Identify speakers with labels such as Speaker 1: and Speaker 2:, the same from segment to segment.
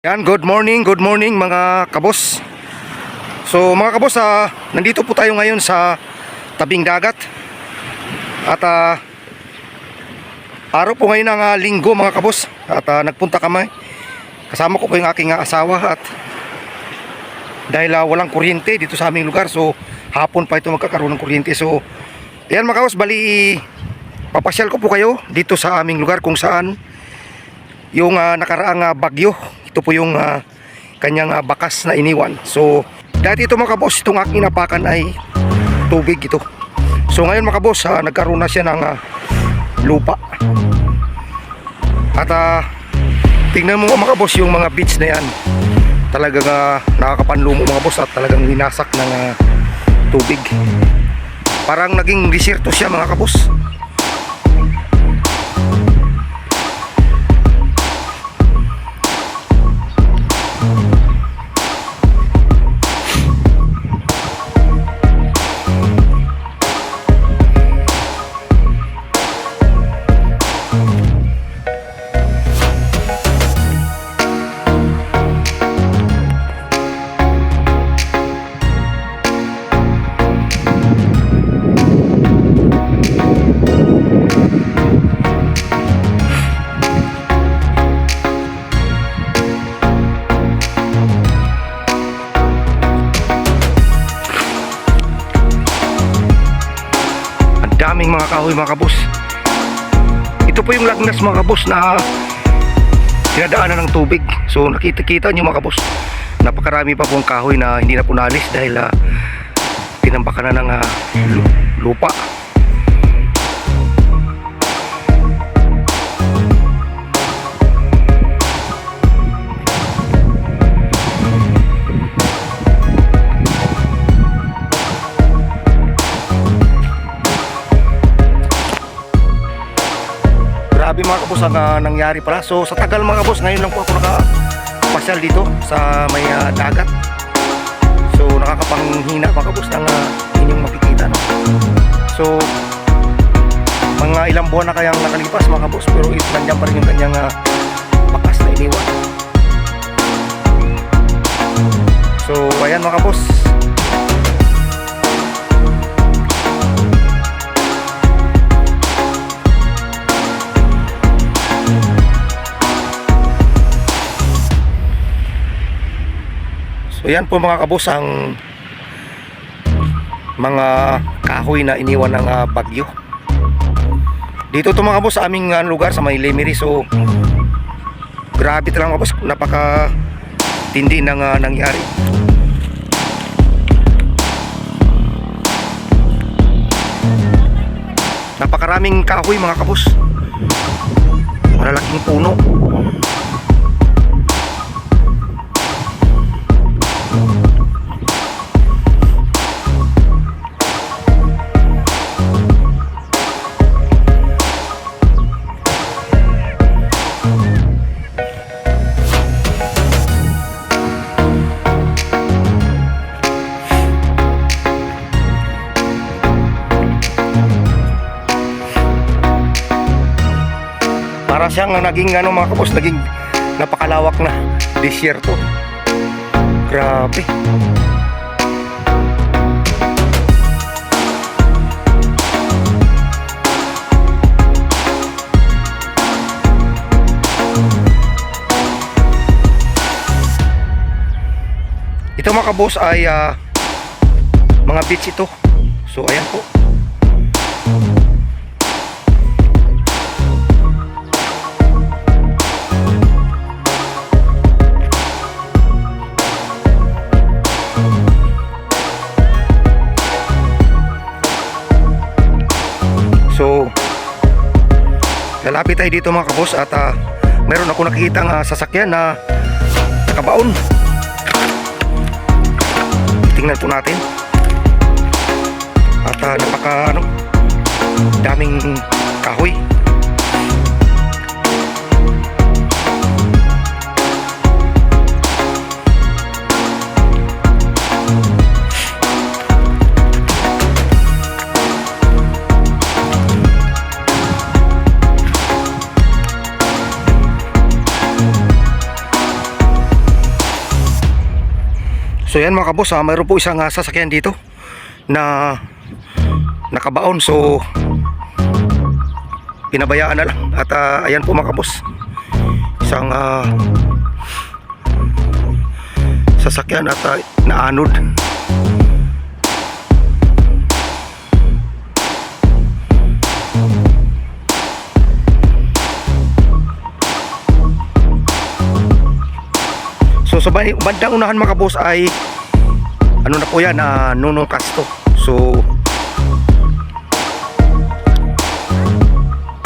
Speaker 1: Yan, good morning, good morning mga kabos. So mga kabos, ah, nandito po tayo ngayon sa tabing dagat. At ah, araw po ngayon ng ah, linggo mga kabos. At ah, nagpunta kami. Kasama ko po yung aking ah, asawa at dahil ah, walang kuryente dito sa aming lugar. So hapon pa ito magkakaroon ng kuryente. So yan mga kabos, bali papasyal ko po kayo dito sa aming lugar kung saan yung ah, nakaraang ah, bagyo. Ito po yung ah, kanyang ah, bakas na iniwan. So, dati ito mga kabos, itong aking napakan ay tubig ito. So ngayon mga kabos, ah, nagkaroon na siya ng ah, lupa. At ah, tingnan mo mga kabos yung mga beach na yan. Talagang ah, nakakapanlumo mga boss at talagang winasak ng ah, tubig. Parang naging desierto siya mga kabos. Ang daming mga kahoy mga kabus. Ito po yung lagnas mga kabus na dinadaanan ng tubig. So nakita-kita nyo mga kabus. Napakarami pa pong kahoy na hindi na po nalis dahil uh, tinambakan na ng lu- lupa. Grabe mga kabus ang ah, nangyari pala. So sa tagal mga kabus, ngayon lang po ako nakapasyal dito sa may ah, dagat. So nakakapanghina mga kabus ng uh, inyong makikita. No? So mga ilang buwan na kayang nakalipas mga kabus pero it, nandiyan pa rin yung kanyang ah, bakas na iniwan. So ayan mga kabus. So yan po mga kabos ang mga kahoy na iniwan ng ah, bagyo. Dito to mga kabos sa aming ah, lugar sa may. So grabe talaga mga kabos, napaka tindi ng ah, nangyari. Napakaraming kahoy mga kabos. Malalaking puno. Siyang naging ano mga kapos, naging napakalawak na disyerto. Grabe. Ito mga kabos ay ah, mga beach ito. So ayan po. Lalapit tayo dito mga kabos at ah, meron ako nakikita ng sasakyan na nakabaon. Tingnan po natin. At ah, napaka ano, daming kahoy. So yan mga kabos, ah, mayroon po isang ah, sasakyan dito na nakabaon. So pinabayaan na lang. At ah, ayan po mga kabos. Isang ah, sasakyan at ah, naanod. So sa ba- bandang unahan mga kabos ay ano na po yan, na Nunong Castro. So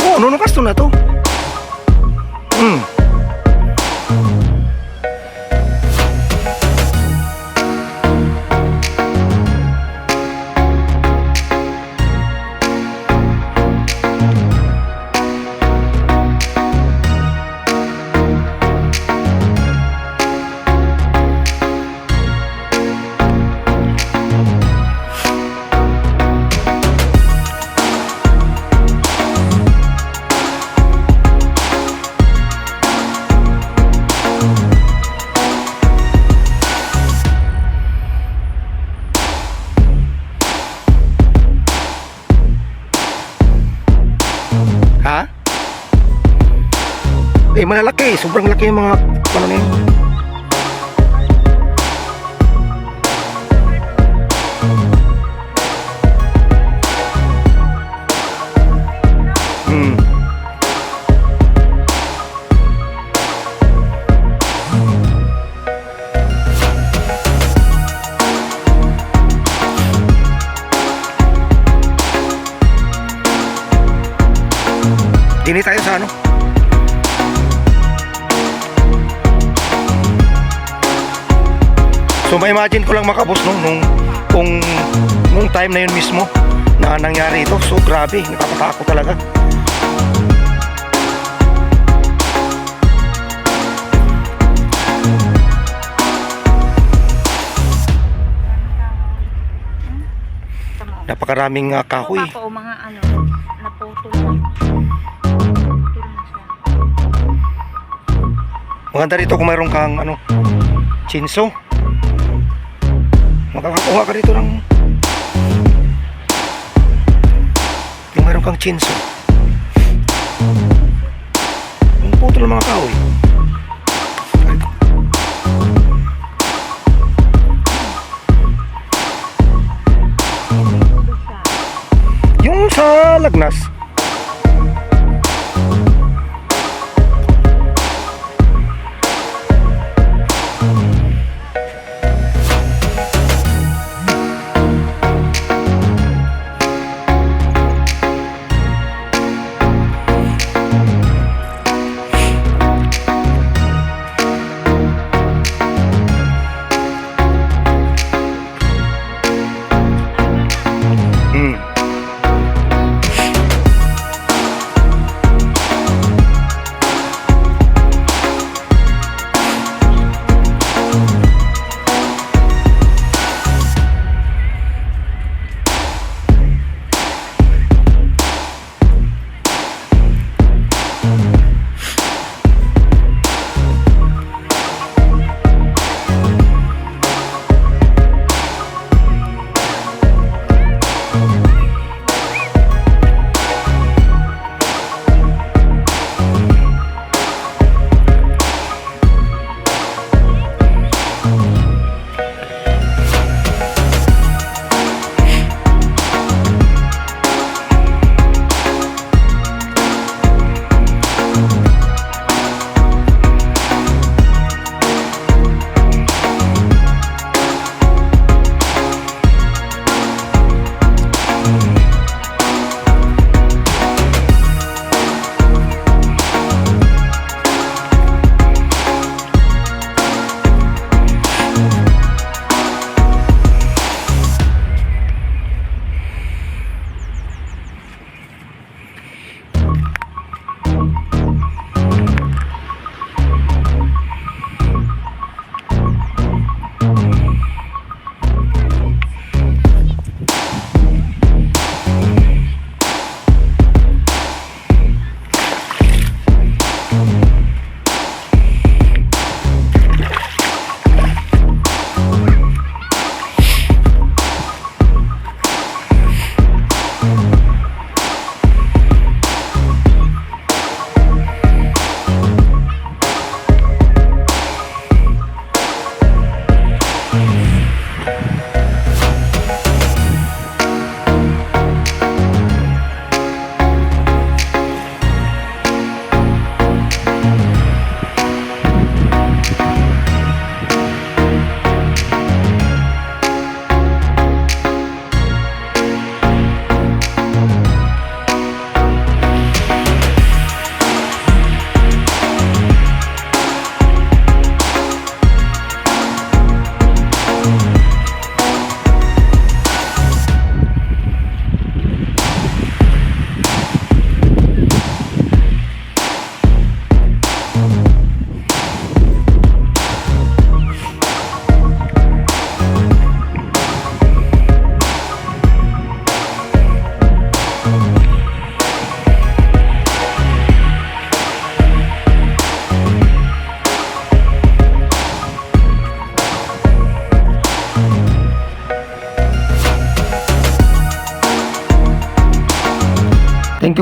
Speaker 1: Oh, Nunong Castro na to. Malalaki. Sobrang laki yung mga ano na yun. Hmm. Dini tayo sa ano? So may imagine ko lang makabos nung nung kung nung time na yun mismo na nangyari ito. So grabe, nakakatakot talaga. Napakaraming uh, kahoy.
Speaker 2: Po, mga ano, naputol.
Speaker 1: Maganda rito kung mayroon kang ano, chinso. Makakakuha ka rito ng yung mayroon kang chinso. Yung putol ng mga kahoy. Yung sa Lagnas.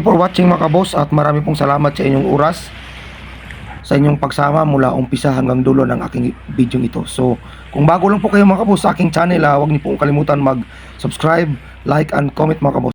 Speaker 1: You for watching mga kaboss at marami pong salamat sa inyong oras sa inyong pagsama mula umpisa hanggang dulo ng aking video ito. So, kung bago lang po kayo mga kaboss sa aking channel, ah, huwag niyo pong kalimutan mag-subscribe, like, and comment mga kaboss.